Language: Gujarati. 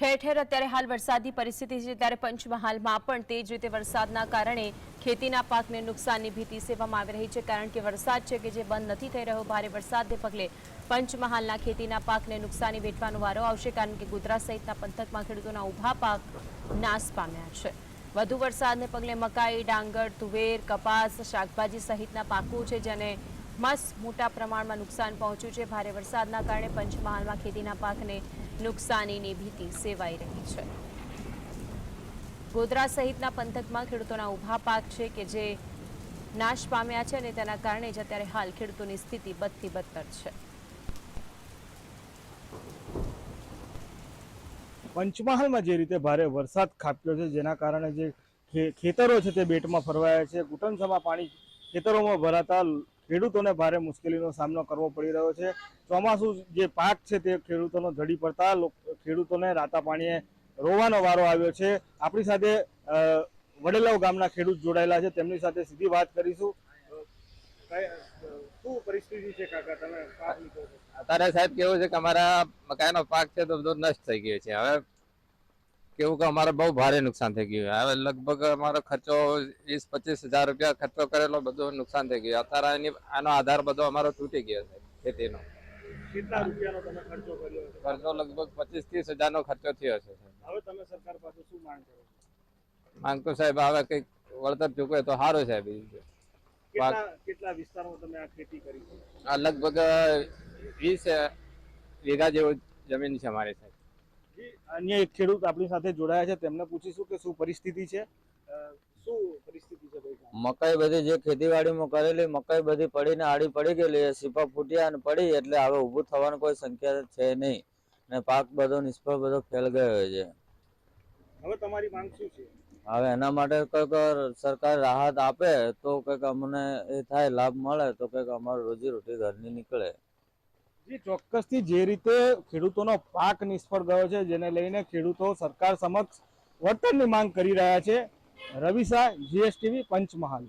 ઠેર ઠેર અત્યારે હાલ વરસાદની પરિસ્થિતિ છે ત્યારે પંચમહાલમાં પણ તે જ રીતે વરસાદના કારણે ખેતીના પાકને નુકસાનની ભીતિ સેવામાં આવી રહી છે કારણ કે વરસાદ છે કે જે બંધ નથી થઈ રહ્યો, ભારે વરસાદને પગલે પંચમહાલના ખેતીના પાકને નુકસાની વેઠવાનો વારો આવશે કારણ કે ગુજરાત સહિતના પંથકમાં ખેડૂતોના ઊભા પાક નાશ પામ્યા છે. વધુ વરસાદને પગલે મકાઈ, ડાંગર, તુવેર, કપાસ, શાકભાજી સહિતના પાકો છે જેને મસ્ત મોટા પ્રમાણમાં નુકસાન પહોંચ્યું છે. ભારે વરસાદના કારણે પંચમહાલમાં ખેતીના પાકને નુકસાનીની ભીતિ સેવાઈ રહી છે. ગોધરા સહિતના પંથકમાં ખેડૂતોના ઊભા પાક છે કે જે નાશ પામ્યા છે અને તેના કારણે જ અત્યારે હાલ ખેડૂતોની સ્થિતિ બદથી બદતર છે. પંચમહાલમાં જે રીતે ભારે વરસાદ ખાબક્યો છે, જેના કારણે જે ખેતરો છે તે બેટમાં ફરવાયા છે. ઘૂંટણસમાં પાણી ખેતરોમાં ભરાતા ખેડૂતોને ભારે મુશ્કેલીનો સામનો કરવો પડી રહ્યો છે. ચોમાસું જે પાક છે તે ખેડૂતોનો ઝડી પડતા લોક- ખેડૂતોને રાતા પાણીએ રોવાનો વારો આવ્યો છે. આપણી સાથે વડેલાવ ગામના ખેડૂત જોડાયેલા છે. તેમની સાથે સીધી વાત કરીશું. શું પરિસ્થિતિ છે કાકા? તમે અત્યારે સાહેબ કેવું છે કે અમારા મકાઈનો પાક છે તો બધો નષ્ટ થઈ ગયો છે. હવે કેવું કે અમારે બહુ ભારે નુકસાન થઈ ગયું હવે લગભગ અમારો ખર્ચો વીસ પચીસ હજાર રૂપિયા ખર્ચો કરેલો બધો નુકસાન થઈ ગયું અત્યારે એની આનો આધાર બધો અમારો તૂટી ગયો છે ખેતીનો. કેટલા રૂપિયાનો તમે ખર્ચો કર્યો ખર્ચો લગભગ પચીસ ત્રીસ હજારનો ખર્ચો થયો છે હવે તમે સરકાર પાસે શું માંગ કરો છો? માંગતો સાહેબ હવે કંઈક વળતર ચૂકવે તો સારું સાહેબ કેટલા કેટલા વિસ્તારમાં તમે આ ખેતી કરી લગભગ વીસ વીઘા જેવું જમીન છે અમારી સાહેબ. અન્ય એક ખેડૂત આપણી સાથે જોડાયા છે. તેમને પૂછીશું કે શું પરિસ્થિતિ છે? શું પરિસ્થિતિ છે મકાઈ બધી જે ખેતીવાડીમાં કરેલી મકાઈ બધી પડીને આડી પડી ગયેલી સીપા ફૂટ્યા અને પડી એટલે હવે ઊભું થવાની કોઈ સંખ્યા છે નહીં. ને પાક બધો નિષ્ફળ બધો ફેલ ગયો છે. હવે તમારી માંગ શું છે? હવે એના માટે કંઈક સરકાર રાહત આપે તો કંઈક અમને એ થાય લાભ મળે તો કંઈક અમારું રોજી રોટી ઘરની નીકળે. જી, ચોક્કસથી જે રીતે ખેડૂતોનો પાક નિષ્ફળ ગયો છે, જેને લઈને ખેડૂતો સરકાર સમક્ષ વળતરની માંગ કરી રહ્યા છે. રવિ શાહ જીએસટીવી પંચમહાલ.